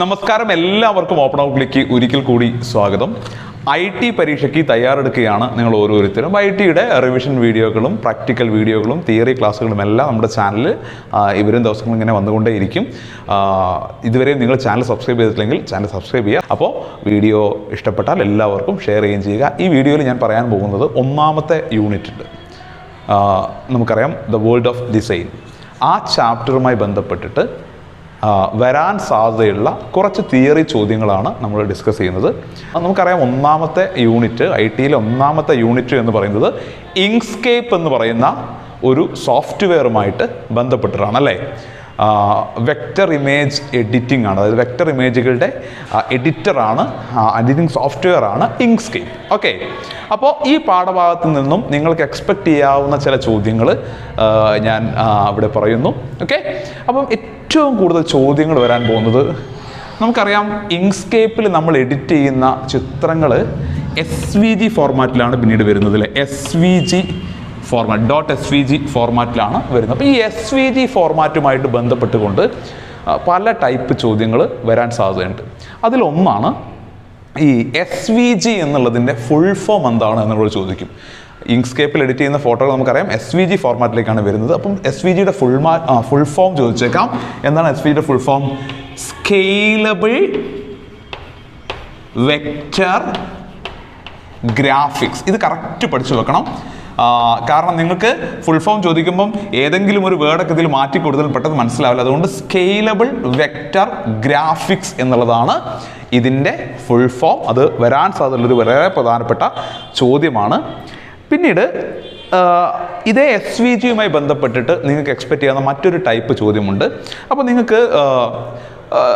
നമസ്കാരം. എല്ലാവർക്കും ഓപ്പൺ ഔട്ട്ലേക്ക് ഒരിക്കൽ കൂടി സ്വാഗതം. ഐ ടി പരീക്ഷയ്ക്ക് തയ്യാറെടുക്കുകയാണ് നിങ്ങൾ ഓരോരുത്തരും. ഐ ടിയുടെ റിവിഷൻ വീഡിയോകളും പ്രാക്ടിക്കൽ വീഡിയോകളും തിയറി ക്ലാസ്സുകളും എല്ലാം നമ്മുടെ ചാനലിൽ ഇവരും ദിവസങ്ങൾ ഇങ്ങനെ വന്നുകൊണ്ടേയിരിക്കും. ഇതുവരെയും നിങ്ങൾ ചാനൽ സബ്സ്ക്രൈബ് ചെയ്തിട്ടില്ലെങ്കിൽ ചാനൽ സബ്സ്ക്രൈബ് ചെയ്യുക. അപ്പോൾ വീഡിയോ ഇഷ്ടപ്പെട്ടാൽ എല്ലാവർക്കും ഷെയർ ചെയ്യുകയും ചെയ്യുക. ഈ വീഡിയോയിൽ ഞാൻ പറയാൻ പോകുന്നത് ഒന്നാമത്തെ യൂണിറ്റ് ഉണ്ട് നമുക്കറിയാം ദ വേൾഡ് ഓഫ് ഡിസൈൻ ആ ചാപ്റ്ററുമായി ബന്ധപ്പെട്ടിട്ട് വരാൻ സാധ്യതയുള്ള കുറച്ച് തിയറി ചോദ്യങ്ങളാണ് നമ്മൾ ഡിസ്കസ് ചെയ്യുന്നത്. നമുക്കറിയാം ഒന്നാമത്തെ യൂണിറ്റ് ഐ ടിയിലെ ഒന്നാമത്തെ യൂണിറ്റ് എന്ന് പറയുന്നത് ഇങ്സ്കേപ്പ് എന്ന് പറയുന്ന ഒരു സോഫ്റ്റ്വെയറുമായിട്ട് ബന്ധപ്പെട്ടിട്ടാണ് അല്ലേ? വെക്റ്റർ ഇമേജ് എഡിറ്റിംഗ് ആണ്. അതായത് വെക്റ്റർ ഇമേജുകളുടെ എഡിറ്ററാണ് എഡിറ്റിംഗ് സോഫ്റ്റ്വെയർ ആണ് ഇങ്സ്കേപ്പ് ഓക്കെ. അപ്പോൾ ഈ പാഠഭാഗത്തു നിന്നും നിങ്ങൾക്ക് എക്സ്പെക്റ്റ് ചെയ്യാവുന്ന ചില ചോദ്യങ്ങൾ ഞാൻ ഇവിടെ പറയുന്നു. ഓക്കെ. അപ്പം ഏറ്റവും കൂടുതൽ ചോദ്യങ്ങൾ വരാൻ പോകുന്നത് നമുക്കറിയാം ഇങ്സ്കേപ്പിൽ നമ്മൾ എഡിറ്റ് ചെയ്യുന്ന ചിത്രങ്ങൾ എസ് വി ജി ഫോർമാറ്റിലാണ് പിന്നീട് വരുന്നത് അല്ലേ S V G format dot S V G ഫോർമാറ്റിലാണ് വരുന്നത്. അപ്പോൾ ഈ എസ് വി ജി ഫോർമാറ്റുമായിട്ട് ബന്ധപ്പെട്ടുകൊണ്ട് പല ടൈപ്പ് ചോദ്യങ്ങൾ വരാൻ സാധ്യതയുണ്ട്. അതിലൊന്നാണ് ഈ എസ് വി ജി എന്നുള്ളതിന്റെ ഫുൾ ഫോം എന്താണ് എന്നുള്ളത് ചോദിക്കും. ഇങ്സ്കേപ്പിൽ എഡിറ്റ് ചെയ്യുന്ന ഫോട്ടോകൾ നമുക്കറിയാം. എസ് വി ജി ഫോർമാറ്റിലേക്കാണ് വരുന്നത്. അപ്പം എസ് വി ജിയുടെ ഫുൾ മാ ഫുൾ ഫോം ചോദിച്ചേക്കാം. എന്താണ് എസ് വി ജിയുടെ full form scalable vector graphics ഇത് കറക്റ്റ് പഠിച്ചു വെക്കണം. കാരണം നിങ്ങൾക്ക് ഫുൾ ഫോം ചോദിക്കുമ്പം ഏതെങ്കിലും ഒരു വേർഡൊക്കെ ഇതിൽ മാറ്റി കൊടുത്താൽ പെട്ടെന്ന് മനസ്സിലാവില്ല. അതുകൊണ്ട് സ്കെയിലബിൾ വെക്റ്റർ ഗ്രാഫിക്സ് എന്നുള്ളതാണ് ഇതിന്റെ ഫുൾ ഫോം അത് വരാൻ സാധ്യതയുള്ളൊരു വളരെ പ്രധാനപ്പെട്ട ചോദ്യമാണ്. പിന്നീട് ഇതേ എസ് വി ജിയുമായി ബന്ധപ്പെട്ടിട്ട് നിങ്ങൾക്ക് എക്സ്പെക്ട് ചെയ്യാവുന്ന മറ്റൊരു ടൈപ്പ് ചോദ്യമുണ്ട്. അപ്പോൾ നിങ്ങൾക്ക്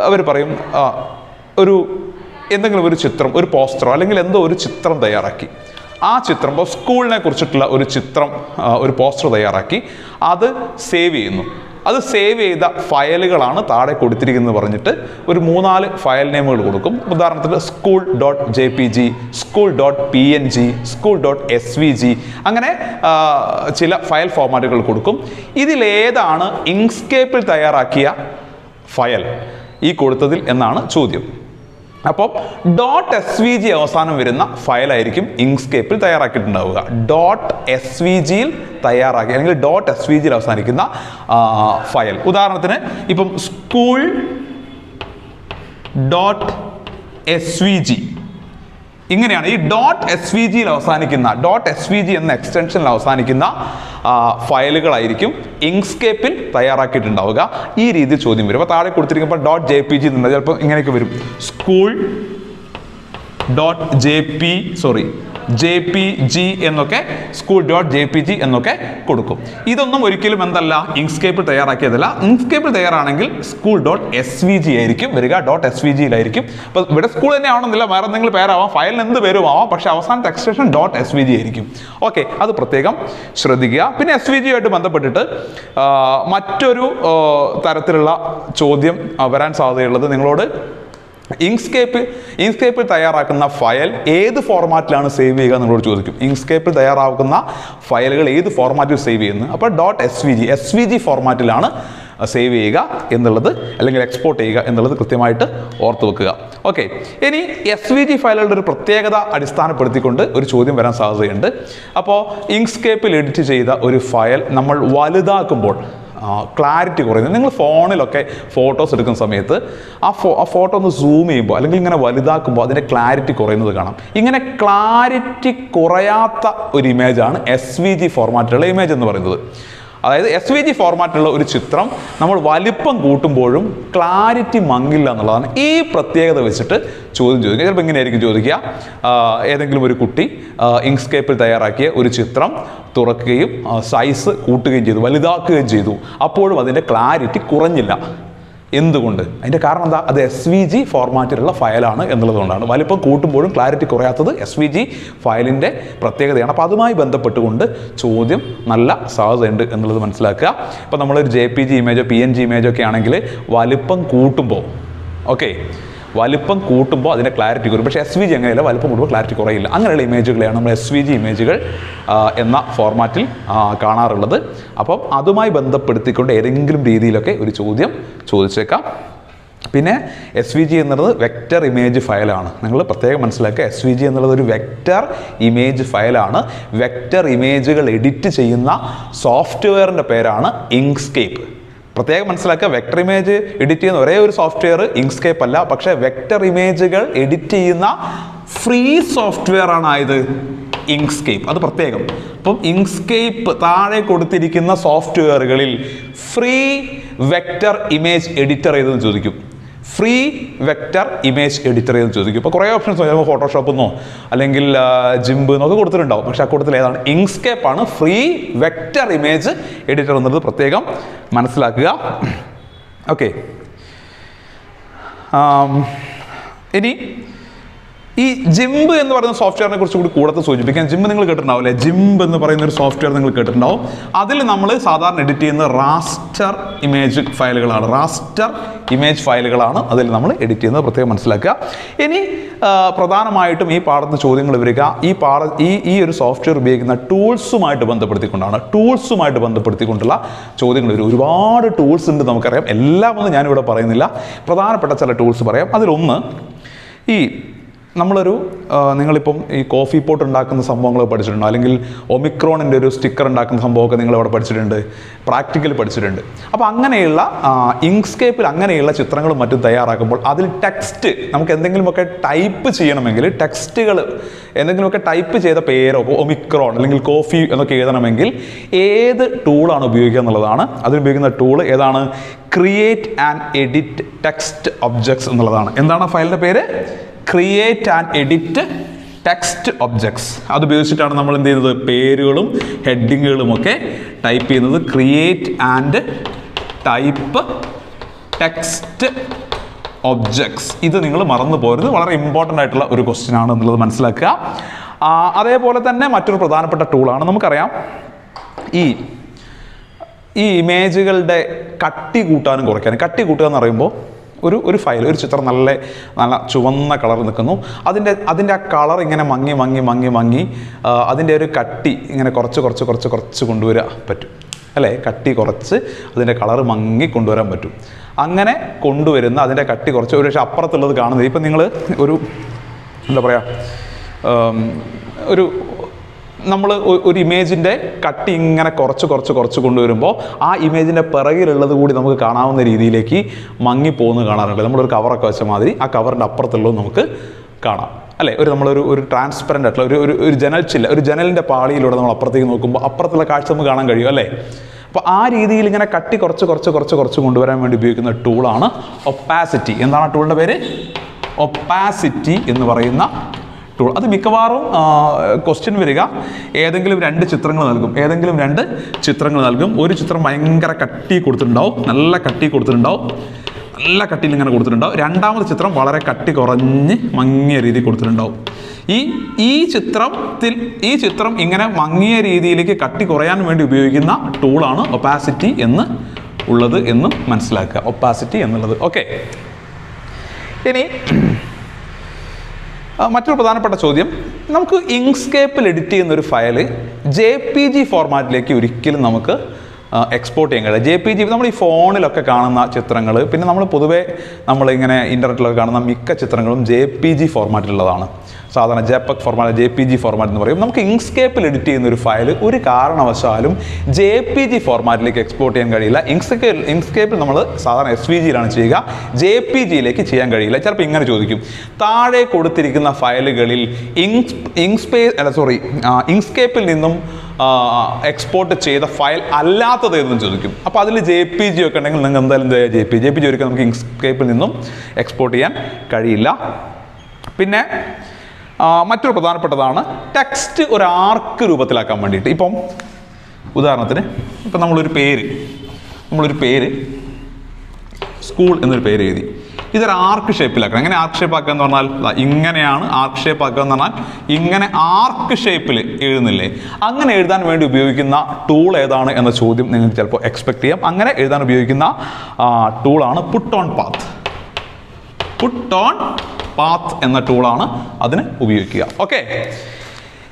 അവർ പറയും ഒരു എന്തെങ്കിലും ഒരു ചിത്രം ഒരു പോസ്റ്ററോ അല്ലെങ്കിൽ എന്തോ ഒരു ചിത്രം തയ്യാറാക്കി. ആ ചിത്രം ഇപ്പോൾ സ്കൂളിനെ കുറിച്ചിട്ടുള്ള ഒരു ചിത്രം ഒരു പോസ്റ്റർ തയ്യാറാക്കി. അത് സേവ് ചെയ്യുന്നു. അത് സേവ് ചെയ്ത ഫയലുകളാണ് താഴെ കൊടുത്തിരിക്കുന്നത് പറഞ്ഞിട്ട് ഒരു മൂന്നാൽ ഫയൽ നെയിമുകൾ കൊടുക്കും. ഉദാഹരണത്തിന് school dot J P G school dot P N G school dot S V G അങ്ങനെ ചില ഫയൽ ഫോർമാറ്റുകൾ കൊടുക്കും. ഇതിലേതാണ് ഇങ്സ്കേപ്പിൽ തയ്യാറാക്കിയ ഫയൽ ഈ കൊടുത്തതിൽ എന്നാണ് ചോദ്യം. അപ്പം ഡോട്ട് എസ് വി ജി അവസാനം വരുന്ന ഫയലായിരിക്കും ഇങ്സ്കേപ്പിൽ തയ്യാറാക്കിയിട്ടുണ്ടാവുക. ഡോട്ട് എസ് വി ജിയിൽ തയ്യാറാക്കി അല്ലെങ്കിൽ ഡോട്ട് എസ് വി ജിയിൽ അവസാനിക്കുന്ന ഫയൽ ഉദാഹരണത്തിന് ഇപ്പം school dot S V G ഇങ്ങനെയാണ് ഈ ഡോട്ട് എസ് വി ജിയിൽ അവസാനിക്കുന്ന ഡോട്ട് എസ് വി ജി എന്ന എക്സ്റ്റൻഷനിൽ അവസാനിക്കുന്ന ഫയലുകളായിരിക്കും ഇങ്സ്കേപ്പിൽ തയ്യാറാക്കിയിട്ടുണ്ടാവുക. ഈ രീതിയിൽ ചോദ്യം വരും. അപ്പോൾ താഴെ കൊടുത്തിരിക്കുമ്പോൾ ഡോട്ട് ജെ പി ജി എന്നുണ്ട് ചിലപ്പോൾ ഇങ്ങനെയൊക്കെ വരും. School dot J P sorry J P G എന്നൊക്കെ school dot J P G എന്നൊക്കെ കൊടുക്കും. ഇതൊന്നും ഒരിക്കലും എന്തല്ല ഇൻസ്കേപ്പ് തയ്യാറാക്കിയതല്ല. ഇൻസ്കേപ്പ് തയ്യാറാണെങ്കിൽ school dot S V G ആയിരിക്കും. വരിക ഡോട്ട് എസ് വി ജിയിലായിരിക്കും അപ്പോൾ ഇവിടെ സ്കൂൾ തന്നെ ആവണമെന്നില്ല. വേറെ എന്തെങ്കിലും പേരാവാം. ഫയലിന് എന്ത് പേരും ആവാം പക്ഷേ അവസാനത്തെ extension dot S V G ആയിരിക്കും. ഓക്കെ അത് പ്രത്യേകം ശ്രദ്ധിക്കുക. പിന്നെ എസ് വി ജിയുമായിട്ട് ബന്ധപ്പെട്ടിട്ട് മറ്റൊരു തരത്തിലുള്ള ചോദ്യം വരാൻ സാധ്യതയുള്ളത് നിങ്ങളോട് ഇങ്സ്കേപ്പ് ഇങ്സ്കേപ്പിൽ തയ്യാറാക്കുന്ന ഫയൽ ഏത് ഫോർമാറ്റിലാണ് സേവ് ചെയ്യുക എന്നുള്ളോട് ചോദിക്കും. ഇങ്സ്കേപ്പിൽ തയ്യാറാക്കുന്ന ഫയലുകൾ ഏത് ഫോർമാറ്റിൽ സേവ് ചെയ്യുന്നു? അപ്പോൾ dot S V G S V G ഫോർമാറ്റിലാണ് save ചെയ്യുക എന്നുള്ളത് അല്ലെങ്കിൽ എക്സ്പോർട്ട് ചെയ്യുക എന്നുള്ളത് കൃത്യമായിട്ട് ഓർത്ത് വെക്കുക. ഓക്കെ ഇനി എസ് വി ജി ഫയലുകളുടെ ഒരു പ്രത്യേകത അടിസ്ഥാനപ്പെടുത്തിക്കൊണ്ട് ഒരു ചോദ്യം വരാൻ സാധ്യതയുണ്ട്. അപ്പോൾ ഇങ്സ്കേപ്പിൽ എഡിറ്റ് ചെയ്ത ഒരു ഫയൽ നമ്മൾ വലുതാക്കുമ്പോൾ ക്ലാരിറ്റി കുറയുന്നത് നിങ്ങൾ ഫോണിലൊക്കെ ഫോട്ടോസ് എടുക്കുന്ന സമയത്ത് ആ ഫോ ആ ഫോട്ടോ ഒന്ന് സൂം ചെയ്യുമ്പോൾ അല്ലെങ്കിൽ ഇങ്ങനെ വലുതാക്കുമ്പോൾ അതിന്റെ ക്ലാരിറ്റി കുറയുന്നത് കാണാം. ഇങ്ങനെ ക്ലാരിറ്റി കുറയാത്ത ഒരു ഇമേജാണ് എസ് വി ജി ഫോർമാറ്റിലുള്ള ഇമേജ് എന്ന് പറയുന്നത്. അതായത് എസ് വി ജി ഫോർമാറ്റുള്ള ഒരു ചിത്രം നമ്മൾ വലിപ്പം കൂട്ടുമ്പോഴും ക്ലാരിറ്റി മങ്ങില്ല എന്നുള്ളതാണ് ഈ പ്രത്യേകത വെച്ചിട്ട് ചോദ്യം ചോദിക്കുക. ചിലപ്പോൾ ഇങ്ങനെയായിരിക്കും ചോദിക്കുക. ഏതെങ്കിലും ഒരു കുട്ടി ഇങ്സ്കേപ്പിൽ തയ്യാറാക്കിയ ഒരു ചിത്രം തുറക്കുകയും സൈസ് കൂട്ടുകയും ചെയ്തു വലുതാക്കുകയും ചെയ്തു. അപ്പോഴും അതിന്റെ ക്ലാരിറ്റി കുറഞ്ഞില്ല. എന്തുകൊണ്ട്? അതിന്റെ കാരണം എന്താ? അത് എസ് വി ജി ഫോർമാറ്റിലുള്ള ഫയലാണ് എന്നുള്ളതുകൊണ്ടാണ്. വലിപ്പം കൂട്ടുമ്പോഴും ക്ലാരിറ്റി കുറയാത്തത് എസ് വി ജി ഫയലിന്റെ പ്രത്യേകതയാണ്. അപ്പോൾ അതുമായി ബന്ധപ്പെട്ടുകൊണ്ട് ചോദ്യം നല്ല സാധ്യതയുണ്ട് എന്നുള്ളത് മനസ്സിലാക്കുക. ഇപ്പോൾ നമ്മളൊരു ജെ പി ജി ഇമേജോ പി എൻ ജി ഇമേജോ ഒക്കെ ആണെങ്കിൽ വലിപ്പം കൂട്ടുമ്പോൾ ഓക്കെ വലിപ്പം കൂട്ടുമ്പോൾ അതിന്റെ ക്ലാരിറ്റി കുറയും. പക്ഷേ എസ് വി ജി അങ്ങനെയല്ല വലിപ്പം കൂടുമ്പോൾ ക്ലാരിറ്റി കുറയില്ല. അങ്ങനെയുള്ള ഇമേജുകളെയാണ് നമ്മൾ എസ് വി ജി ഇമേജുകൾ എന്ന ഫോർമാറ്റിൽ കാണാറുള്ളത്. അപ്പം അതുമായി ബന്ധപ്പെടുത്തിക്കൊണ്ട് ഏതെങ്കിലും രീതിയിലൊക്കെ ഒരു ചോദ്യം ചോദിച്ചേക്കാം. പിന്നെ എസ് വി ജി എന്നുള്ളത് വെക്റ്റർ ഇമേജ് ഫയലാണ് നിങ്ങൾ പ്രത്യേകം മനസ്സിലാക്കുക എസ് വി ജി എന്നുള്ളത് ഒരു വെക്റ്റർ ഇമേജ് ഫയലാണ് വെക്റ്റർ ഇമേജുകൾ എഡിറ്റ് ചെയ്യുന്ന സോഫ്റ്റ്വെയറിന്റെ പേരാണ് ഇങ്സ്കേപ്പ് പ്രത്യേകം മനസ്സിലാക്കുക വെക്ടർ ഇമേജ് എഡിറ്റ് ചെയ്യുന്ന ഒരേ ഒരു സോഫ്റ്റ്വെയർ ഇങ്സ്കേപ്പ് അല്ല പക്ഷേ വെക്ടർ ഇമേജുകൾ എഡിറ്റ് ചെയ്യുന്ന ഫ്രീ സോഫ്റ്റ്വെയർ ആണ് ആയത് ഇങ്സ്കേപ്പ് അത് പ്രത്യേകം. അപ്പം ഇങ്സ്കേപ്പ് താഴെ കൊടുത്തിരിക്കുന്ന സോഫ്റ്റ്വെയറുകളിൽ ഫ്രീ വെക്ടർ ഇമേജ് എഡിറ്റർ ഏതെന്ന് ചോദിക്കും? ഫ്രീ വെക്ടർ ഇമേജ് എഡിറ്റർ എന്ന് ചോദിക്കും. ഇപ്പോൾ കുറേ ഓപ്ഷൻസ് ചിലപ്പോൾ ഫോട്ടോഷോപ്പ് എന്നോ അല്ലെങ്കിൽ ജിംബ് എന്നൊക്കെ കൊടുത്തിട്ടുണ്ടാവും. പക്ഷേ ആ കൂട്ടത്തിൽ ഏതാണ്? ഇങ്സ്കേപ്പ് ആണ്. ഫ്രീ വെക്ടർ ഇമേജ് എഡിറ്റർ എന്നുള്ളത് പ്രത്യേകം മനസ്സിലാക്കുക. ഓക്കെ ഇനി ഈ ജിംബ് എന്ന് പറയുന്ന സോഫ്റ്റ്വെയറിനെ കുറിച്ച് കൂടി കൂടുതൽ സൂചിപ്പിക്കാൻ ജിംബ് നിങ്ങൾ കേട്ടിട്ടുണ്ടാവും അല്ലേ ജിംബ് എന്ന് പറയുന്ന ഒരു സോഫ്റ്റ്വെയർ നിങ്ങൾ കേട്ടിട്ടുണ്ടാവും. അതിൽ നമ്മൾ സാധാരണ എഡിറ്റ് ചെയ്യുന്ന റാസ്റ്റർ ഇമേജ് ഫയലുകളാണ്. റാസ്റ്റർ ഇമേജ് ഫയലുകളാണ് അതിൽ നമ്മൾ എഡിറ്റ് ചെയ്യുന്നത്. പ്രത്യേകം മനസ്സിലാക്കുക. ഇനി പ്രധാനമായിട്ടും ഈ പാഠത്തിന് ചോദ്യങ്ങൾ വരിക. ഈ പാഠ ഈ ഈ ഒരു സോഫ്റ്റ്വെയർ ഉപയോഗിക്കുന്ന ടൂൾസുമായിട്ട് ബന്ധപ്പെടുത്തിക്കൊണ്ടാണ്. ടൂൾസുമായിട്ട് ബന്ധപ്പെടുത്തിക്കൊണ്ടുള്ള ചോദ്യങ്ങൾ വരും ഒരുപാട് ടൂൾസ് ഉണ്ട് നമുക്കറിയാം. എല്ലാം ഒന്നും ഞാനിവിടെ പറയുന്നില്ല. പ്രധാനപ്പെട്ട ചില ടൂൾസ് പറയാം. അതിലൊന്ന് ഈ നമ്മളൊരു നിങ്ങളിപ്പം ഈ കോഫി പോട്ട് ഉണ്ടാക്കുന്ന സംഭവങ്ങൾ പഠിച്ചിട്ടുണ്ടോ? അല്ലെങ്കിൽ ഒമിക്രോണിന്റെ ഒരു സ്റ്റിക്കർ ഉണ്ടാക്കുന്ന സംഭവമൊക്കെ നിങ്ങൾ അവിടെ പഠിച്ചിട്ടുണ്ട് പ്രാക്ടിക്കലി പഠിച്ചിട്ടുണ്ട്. അപ്പോൾ അങ്ങനെയുള്ള ഇങ്സ്കേപ്പിൽ അങ്ങനെയുള്ള ചിത്രങ്ങളും മറ്റും തയ്യാറാക്കുമ്പോൾ അതിൽ ടെക്സ്റ്റ് നമുക്ക് എന്തെങ്കിലുമൊക്കെ ടൈപ്പ് ചെയ്യണമെങ്കിൽ ടെക്സ്റ്റുകൾ എന്തെങ്കിലുമൊക്കെ ടൈപ്പ് ചെയ്ത പേരോ ഒമിക്രോൺ അല്ലെങ്കിൽ കോഫി എന്നൊക്കെ എഴുതണമെങ്കിൽ ഏത് ടൂളാണ് ഉപയോഗിക്കുക എന്നുള്ളതാണ്. അതിനുപയോഗിക്കുന്ന ടൂൾ ഏതാണ്? Create and edit text objects എന്നുള്ളതാണ്. എന്താണ് ഫയലിന്റെ പേര്? Create and edit text objects അത് ഉപയോഗിച്ചിട്ടാണ് നമ്മൾ എന്ത് ചെയ്യുന്നത്? പേരുകളും ഹെഡിങ്ങുകളും ഒക്കെ ടൈപ്പ് ചെയ്യുന്നത്. Create and type text objects ഇത് നിങ്ങൾ മറന്നു പോരുത്. വളരെ ഇമ്പോർട്ടന്റ് ആയിട്ടുള്ള ഒരു ക്വസ്റ്റ്യൻ ആണ് എന്നുള്ളത് മനസ്സിലാക്കുക. അതേപോലെ തന്നെ മറ്റൊരു പ്രധാനപ്പെട്ട ടൂളാണ് നമുക്കറിയാം. ഈ ഈ ഇമേജുകളുടെ കട്ടി കൂട്ടാനും കുറയ്ക്കാനും. കട്ടി കൂട്ടുക എന്ന് പറയുമ്പോൾ ഒരു ഒരു ഫയൽ ഒരു ചിത്രം നല്ല നല്ല ചുവന്ന കളർ നിൽക്കുന്നു. അതിന്റെ അതിന്റെ ആ കളർ ഇങ്ങനെ മങ്ങി മങ്ങി മങ്ങി മങ്ങി അതിന്റെ ഒരു കട്ടി ഇങ്ങനെ കുറച്ച് കുറച്ച് കുറച്ച് കുറച്ച് കൊണ്ടുവരാൻ പറ്റും. അല്ലേ? കട്ടി കുറച്ച് അതിന്റെ കളർ മങ്ങി കൊണ്ടുവരാൻ പറ്റും. അങ്ങനെ കൊണ്ടുവരുന്ന അതിന്റെ കട്ടി കുറച്ച് ഒരു പക്ഷേ അപ്പുറത്തുള്ളത് കാണുന്നത്. ഇപ്പം നിങ്ങൾ ഒരു എന്താ പറയുക ഒരു നമ്മൾ ഒരു ഇമേജിന്റെ കട്ടി ഇങ്ങനെ കുറച്ച് കുറച്ച് കുറച്ച് കൊണ്ടുവരുമ്പോൾ ആ ഇമേജിന്റെ പിറകിലുള്ളത് കൂടി നമുക്ക് കാണാവുന്ന രീതിയിലേക്ക് മങ്ങിപ്പോകുന്നത് കാണാറുണ്ട്. നമ്മളൊരു കവറൊക്കെ വെച്ച മാതിരി ആ കവറിന്റെ അപ്പുറത്തുള്ളത് നമുക്ക് കാണാം. അല്ലേ? ഒരു നമ്മളൊരു ഒരു ട്രാൻസ്പെറന്റ് ആയിട്ടുള്ള ഒരു ഒരു ജനൽ ചില്ല ഒരു ജനലിന്റെ പാളിയിലൂടെ നമ്മൾ അപ്പുറത്തേക്ക് നോക്കുമ്പോൾ അപ്പുറത്തുള്ള കാഴ്ച നമുക്ക് കാണാൻ കഴിയും അല്ലേ? അപ്പോൾ ആ രീതിയിൽ ഇങ്ങനെ കട്ടി കുറച്ച് കുറച്ച് കുറച്ച് കുറച്ച് കൊണ്ടുവരാൻ വേണ്ടി ഉപയോഗിക്കുന്ന ടൂളാണ് ഒപ്പാസിറ്റി എന്താണ് ആ ടൂളിന്റെ പേര്? ഒപ്പാസിറ്റി എന്ന് പറയുന്ന ടൂൾ അത് മിക്കവാറും ക്വസ്റ്റ്യൻ വരിക. ഏതെങ്കിലും രണ്ട് ചിത്രങ്ങൾ നൽകും. ഏതെങ്കിലും രണ്ട് ചിത്രങ്ങൾ നൽകും. ഒരു ചിത്രം ഭയങ്കര കട്ടി കൊടുത്തിട്ടുണ്ടാവും. നല്ല കട്ടി കൊടുത്തിട്ടുണ്ടാവും. നല്ല കട്ടിയിൽ ഇങ്ങനെ കൊടുത്തിട്ടുണ്ടാവും. രണ്ടാമത് ചിത്രം വളരെ കട്ടി കുറഞ്ഞ് മങ്ങിയ രീതിയിൽ കൊടുത്തിട്ടുണ്ടാവും. ഈ ഈ ചിത്രത്തിൽ ഈ ചിത്രം ഇങ്ങനെ മങ്ങിയ രീതിയിലേക്ക് കട്ടി കുറയാൻ വേണ്ടി ഉപയോഗിക്കുന്ന ടൂളാണ് ഒപ്പാസിറ്റി എന്ന് ഉള്ളത് എന്നും മനസ്സിലാക്കുക. ഒപ്പാസിറ്റി എന്നുള്ളത്. ഓക്കെ ഇനി മറ്റൊരു പ്രധാനപ്പെട്ട ചോദ്യം. നമുക്ക് ഇങ്സ്കേപ്പിൽ എഡിറ്റ് ചെയ്യുന്ന ഒരു ഫയൽ ജെ പി ജി ഫോർമാറ്റിലേക്ക് ഒരിക്കലും നമുക്ക് എക്സ്പോർട്ട് ചെയ്യാൻ കഴിയില്ല. ജെ പി ജി നമ്മൾ ഈ ഫോണിലൊക്കെ കാണുന്ന ചിത്രങ്ങൾ പിന്നെ നമ്മൾ പൊതുവേ നമ്മളിങ്ങനെ ഇന്റർനെറ്റിലൊക്കെ കാണുന്ന മിക്ക ചിത്രങ്ങളും ജെ പി ജി ഫോർമാറ്റിലുള്ളതാണ് സാധാരണ JPEG format J P G format എന്ന് പറയും. നമുക്ക് ഇങ്സ്കേപ്പിൽ എഡിറ്റ് ചെയ്യുന്ന ഒരു ഫയൽ ഒരു കാരണവശാലും ജെ പി ജി ഫോർമാറ്റിലേക്ക് എക്സ്പോർട്ട് ചെയ്യാൻ കഴിയില്ല. ഇങ്സ്കേ ഇങ്സ്കേപ്പിൽ നമ്മൾ സാധാരണ എസ് വി ജിയിലാണ് ചെയ്യുക. ജെ പി ജിയിലേക്ക് ചെയ്യാൻ കഴിയില്ല. ചിലപ്പോൾ ഇങ്ങനെ ചോദിക്കും. താഴെ കൊടുത്തിരിക്കുന്ന ഫയലുകളിൽ ഇങ്സ് ഇങ്സ്പേ അല്ല സോറി ഇങ്സ്കേപ്പിൽ നിന്നും എക്സ്പോർട്ട് ചെയ്ത ഫയൽ അല്ലാത്തത് എന്ന് ചോദിക്കും. അപ്പോൾ അതിൽ ജെ പി ജി ഒക്കെ ഉണ്ടെങ്കിൽ നിങ്ങൾക്ക് എന്തായാലും J P J P G ഒരിക്കലും നമുക്ക് ഇൻസ്കേപ്പിൽ നിന്നും എക്സ്പോർട്ട് ചെയ്യാൻ കഴിയില്ല. പിന്നെ മറ്റൊരു പ്രധാനപ്പെട്ടതാണ് ടെക്സ്റ്റ് ഒരു ആർക്ക് രൂപത്തിലാക്കാൻ വേണ്ടിയിട്ട്. ഇപ്പം ഉദാഹരണത്തിന് ഇപ്പം നമ്മളൊരു പേര് നമ്മളൊരു പേര് സ്കൂൾ എന്നൊരു പേര് എഴുതി ഇതൊരു ആർക്ക് ഷേപ്പിലാക്കണം എങ്ങനെ ആർക്ക് ഷേപ്പ് ആക്കുക എന്ന് പറഞ്ഞാൽ ഇങ്ങനെയാണ് ആർക്ക് ഷേപ്പ് ആക്കുക എന്ന് പറഞ്ഞാൽ ഇങ്ങനെ ആർക്ക് ഷേപ്പിൽ എഴുതുന്നില്ലേ? അങ്ങനെ എഴുതാൻ വേണ്ടി ഉപയോഗിക്കുന്ന ടൂൾ ഏതാണ് എന്ന ചോദ്യം നിങ്ങൾക്ക് ചിലപ്പോൾ എക്സ്പെക്ട് ചെയ്യാം. അങ്ങനെ എഴുതാൻ ഉപയോഗിക്കുന്ന ടൂളാണ് put on path put on path എന്ന ടൂളാണ് അതിന് ഉപയോഗിക്കുക. ഓക്കെ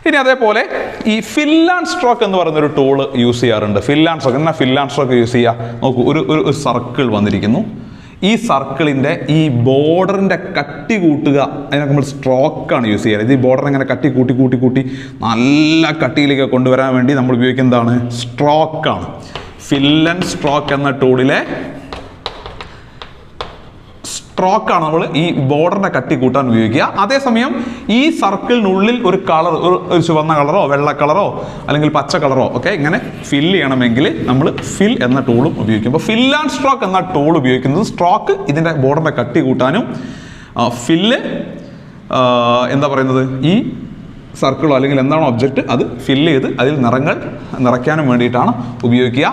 ഇനി അതേപോലെ ഈ ഫിൽ ആൻഡ് സ്ട്രോക്ക് എന്ന് പറയുന്ന ഒരു ടൂൾ യൂസ് ചെയ്യാറുണ്ട്. ഫിൽ ആൻഡ് സ്ട്രോക്ക് എന്നാ ഫിൽ ആൻഡ് സ്ട്രോക്ക് യൂസ് ചെയ്യുക നോക്കൂ ഒരു ഒരു സർക്കിൾ വന്നിരിക്കുന്നു. ഈ സർക്കിളിന്റെ ഈ ബോർഡറിന്റെ കട്ടി കൂട്ടുക അതിനൊക്കെ നമ്മൾ സ്ട്രോക്കാണ് യൂസ് ചെയ്യുക. ഇത് ഈ ബോർഡർ ഇങ്ങനെ കട്ടി കൂട്ടി കൂട്ടി കൂട്ടി നല്ല കട്ടിയിലേക്ക് കൊണ്ടുവരാൻ വേണ്ടി നമ്മൾ ഉപയോഗിക്കുന്നതാണ് സ്ട്രോക്കാണ് ഫില്ലൻ സ്ട്രോക്ക് എന്ന ടൂളിലെ സ്ട്രോക്കാണ് നമ്മൾ ഈ ബോർഡറിനെ കട്ടി കൂട്ടാൻ ഉപയോഗിക്കുക. അതേസമയം ഈ സർക്കിളിനുള്ളിൽ ഒരു കളർ ഒരു ചുവന്ന കളറോ വെള്ള കളറോ അല്ലെങ്കിൽ പച്ച കളറോ ഒക്കെ ഇങ്ങനെ ഫിൽ ചെയ്യണമെങ്കിൽ നമ്മൾ ഫിൽ എന്ന ടൂളും ഉപയോഗിക്കും അപ്പോൾ ഫിൽ ആൻഡ് സ്ട്രോക്ക് എന്ന ടൂൾ ഉപയോഗിക്കുന്നത് സ്ട്രോക്ക് ഇതിന്റെ ബോർഡറിനെ കട്ടി കൂട്ടാനും ഫില്ല് എന്താ പറയുന്നത് ഈ സർക്കിളോ അല്ലെങ്കിൽ എന്താണോ ഒബ്ജക്റ്റ് അത് ഫില്ല് ചെയ്ത് അതിൽ നിറങ്ങൾ നിറയ്ക്കാനും വേണ്ടിയിട്ടാണ് ഉപയോഗിക്കുക.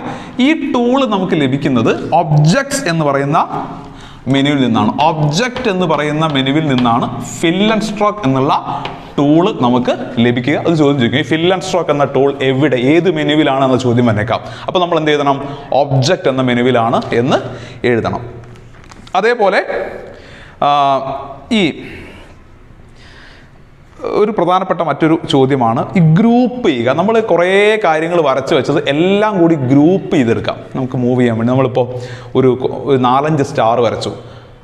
ഈ ടൂൾ നമുക്ക് ലഭിക്കുന്നത് ഒബ്ജക്ട്സ് എന്ന് പറയുന്ന മെനുവിൽ നിന്നാണ്. ഒബ്ജക്റ്റ് എന്ന് പറയുന്ന മെനുവിൽ നിന്നാണ് ഫിൽ ആൻഡ് സ്ട്രോക്ക് എന്നുള്ള ടൂൾ നമുക്ക് ലഭിക്കുക. അത് ചോദ്യം ചോദിക്കും. ഈ ഫിൽ ആൻഡ് സ്ട്രോക്ക് എന്ന ടൂൾ എവിടെ ഏത് മെനുവിലാണ് എന്ന ചോദ്യം വന്നേക്കാം. അപ്പോൾ നമ്മൾ എന്ത് ചെയ്യണം ഒബ്ജക്റ്റ് എന്ന മെനുവിലാണ് എന്ന് എഴുതണം. അതേപോലെ ഈ ഒരു പ്രധാനപ്പെട്ട മറ്റൊരു ചോദ്യമാണ് ഈ ഗ്രൂപ്പ് ചെയ്യുക. നമ്മൾ കുറേ കാര്യങ്ങൾ വരച്ച് വെച്ചത് എല്ലാം കൂടി ഗ്രൂപ്പ് ചെയ്തെടുക്കാം. നമുക്ക് മൂവ് ചെയ്യാൻ വേണ്ടി. നമ്മളിപ്പോൾ ഒരു നാലഞ്ച് സ്റ്റാർ വരച്ചു.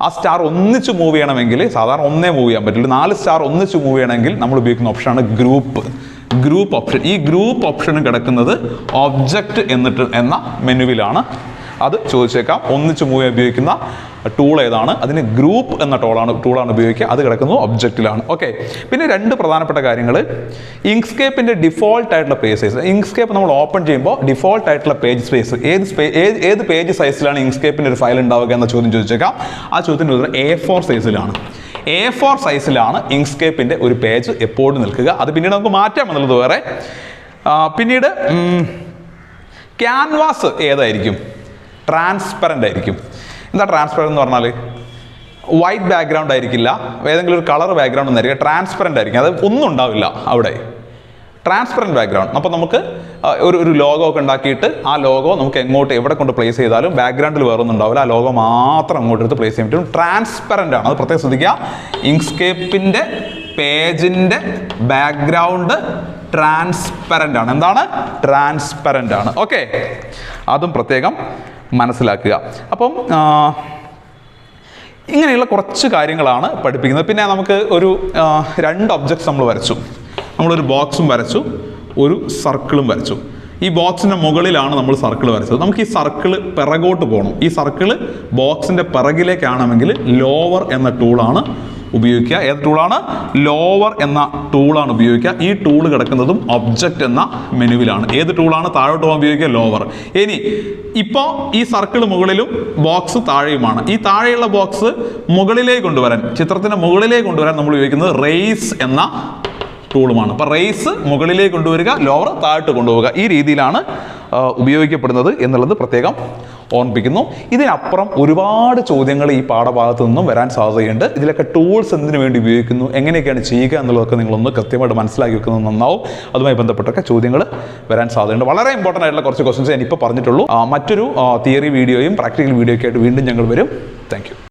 ആ സ്റ്റാർ ഒന്നിച്ച് മൂവ് ചെയ്യണമെങ്കിൽ സാധാരണ ഒന്നേ മൂവ് ചെയ്യാൻ പറ്റില്ല. നാല് സ്റ്റാർ ഒന്നിച്ച് മൂവ് ചെയ്യണമെങ്കിൽ നമ്മൾ ഉപയോഗിക്കുന്ന ഓപ്ഷനാണ് ഗ്രൂപ്പ്. Group option. ഈ ഗ്രൂപ്പ് ഓപ്ഷനും കിടക്കുന്നത് ഒബ്ജക്റ്റ് എന്നിട്ട് എന്ന മെനുവിലാണ് അത് ചോദിച്ചേക്കാം. ഒന്നിച്ച് മൂവ് ഉപയോഗിക്കുന്ന ടൂൾ ഏതാണ്? അതിന് ഗ്രൂപ്പ് എന്ന ടോളാണ് ടൂളാണ് ഉപയോഗിക്കുക. അത് കിടക്കുന്നത് ഒബ്ജക്റ്റിലാണ് ഓക്കെ പിന്നെ രണ്ട് പ്രധാനപ്പെട്ട കാര്യങ്ങൾ ഇങ്ക്സ്കേപ്പിന്റെ ഡിഫോൾട്ട് ആയിട്ടുള്ള പേജ് സൈസ് ഇങ്ക്സ്കേപ്പ് നമ്മൾ ഓപ്പൺ ചെയ്യുമ്പോൾ ഡിഫോൾട്ട് ആയിട്ടുള്ള പേജ് സ്പേസ് ഏത് സ്പേസ് ഏത് പേജ് സൈസിലാണ് ഇങ്ക്സ്കേപ്പിന്റെ ഒരു ഫയൽ ഉണ്ടാവുക എന്ന ചോദ്യം ചോദിച്ചേക്കാം. ആ ചോദ്യത്തിന് ഉത്തരം എ ഫോർ സൈസിലാണ് എ ഫോർ സൈസിലാണ് ഇങ്ക്സ്കേപ്പിന്റെ ഒരു പേജ് എപ്പോഴും നിൽക്കുക. അത് പിന്നീട് നമുക്ക് മാറ്റാം എന്നുള്ളത് വേറെ. പിന്നീട് ക്യാൻവാസ് ഏതായിരിക്കും? ട്രാൻസ്പെറന്റ് ആയിരിക്കും. എന്താ ട്രാൻസ്പെറന്റ് എന്ന് പറഞ്ഞാൽ വൈറ്റ് ബാക്ക്ഗ്രൗണ്ട് ആയിരിക്കില്ല. ഏതെങ്കിലും ഒരു കളർ ബാക്ക്ഗ്രൗണ്ട് ഒന്നായിരിക്കും ട്രാൻസ്പെറന്റ് ആയിരിക്കും. അത് ഒന്നും ഉണ്ടാവില്ല അവിടെ. ട്രാൻസ്പെറന്റ് ബാക്ക്ഗ്രൗണ്ട് അപ്പോൾ നമുക്ക് ഒരു ഒരു ലോഗോ ഒക്കെ ഉണ്ടാക്കിയിട്ട് ആ ലോഗോ നമുക്ക് എങ്ങോട്ട് എവിടെ കൊണ്ട് പ്ലേസ് ചെയ്താലും ബാക്ക്ഗ്രൗണ്ടിൽ വേറെ ഒന്നും ഉണ്ടാവില്ല. ആ ലോഗോ മാത്രം അങ്ങോട്ട് എടുത്ത് പ്ലേസ് ചെയ്യാൻ പറ്റും. ട്രാൻസ്പെറന്റ് ആണ്. അത് പ്രത്യേകം ശ്രദ്ധിക്കുക. ഇങ്സ്കേപ്പിന്റെ പേജിന്റെ ബാക്ക്ഗ്രൗണ്ട് ട്രാൻസ്പെറന്റ് ആണ്. എന്താണ്? ട്രാൻസ്പെറന്റ് ആണ്. ഓക്കെ അതും പ്രത്യേകം മനസ്സിലാക്കുക. അപ്പം ഇങ്ങനെയുള്ള കുറച്ച് കാര്യങ്ങളാണ് പഠിപ്പിക്കുന്നത്. പിന്നെ നമുക്ക് ഒരു രണ്ട് ഒബ്ജക്ട്സ് നമ്മൾ വരച്ചു. നമ്മളൊരു ബോക്സും വരച്ചു ഒരു സർക്കിളും വരച്ചു. ഈ ബോക്സിന്റെ മുകളിലാണ് നമ്മൾ സർക്കിൾ വരച്ചത്. നമുക്ക് ഈ സർക്കിൾ പിറകോട്ട് പോകണം ഈ സർക്കിൾ ബോക്സിന്റെ പിറകിലേക്കാണെങ്കിൽ ലോവർ എന്ന ടൂളാണ് ഉപയോഗിക്കുക. ഏത് ടൂളാണ് ലോവർ എന്ന ടൂളാണ് ഉപയോഗിക്കുക. ഈ ടൂൾ കിടക്കുന്നതും ഒബ്ജക്റ്റ് എന്ന മെനുവിലാണ്. ഏത് ടൂളാണ് താഴോട്ട് പോകാൻ ഉപയോഗിക്കുക ലോവർ ഇനി ഇപ്പോൾ ഈ സർക്കിൾ മുകളിലും ബോക്സ് താഴെയുമാണ്. ഈ താഴെയുള്ള ബോക്സ് മുകളിലേക്ക് കൊണ്ടുവരാൻ ചിത്രത്തിന്റെ മുകളിലേക്ക് കൊണ്ടുവരാൻ നമ്മൾ ഉപയോഗിക്കുന്നത് റേസ് എന്ന ടൂളുമാണ് അപ്പോൾ റേസ് മുകളിലേക്ക് കൊണ്ടുവരിക ലോവർ താഴോട്ട് കൊണ്ടുപോവുക. ഈ രീതിയിലാണ് ഉപയോഗിക്കപ്പെടുന്നത് എന്നുള്ളത് പ്രത്യേകം ഓർമ്മിപ്പിക്കുന്നു. ഇതിനപ്പുറം ഒരുപാട് ചോദ്യങ്ങൾ ഈ പാഠഭാഗത്തു നിന്നും വരാൻ സാധ്യതയുണ്ട്. ഇതിലൊക്കെ ടൂൾസ് എന്തിനു വേണ്ടി ഉപയോഗിക്കുന്നു? എങ്ങനെയൊക്കെയാണ് ചെയ്യുക എന്നുള്ളതൊക്കെ നിങ്ങളൊന്ന് കൃത്യമായിട്ട് മനസ്സിലാക്കി വെക്കുന്നത് നന്നാവും. അതുമായി ബന്ധപ്പെട്ടൊക്കെ ചോദ്യങ്ങൾ വരാൻ സാധ്യതയുണ്ട്. വളരെ ഇമ്പോർട്ടന്റ് ആയിട്ടുള്ള കുറച്ച് ക്വസ്റ്റൻസ് ഞാനിപ്പോൾ പറഞ്ഞിട്ടുള്ളൂ. മറ്റൊരു തിയറി വീഡിയോയും പ്രാക്ടിക്കൽ വീഡിയോ ഒക്കെ ആയിട്ട് വീണ്ടും ഞങ്ങൾ വരും. താങ്ക്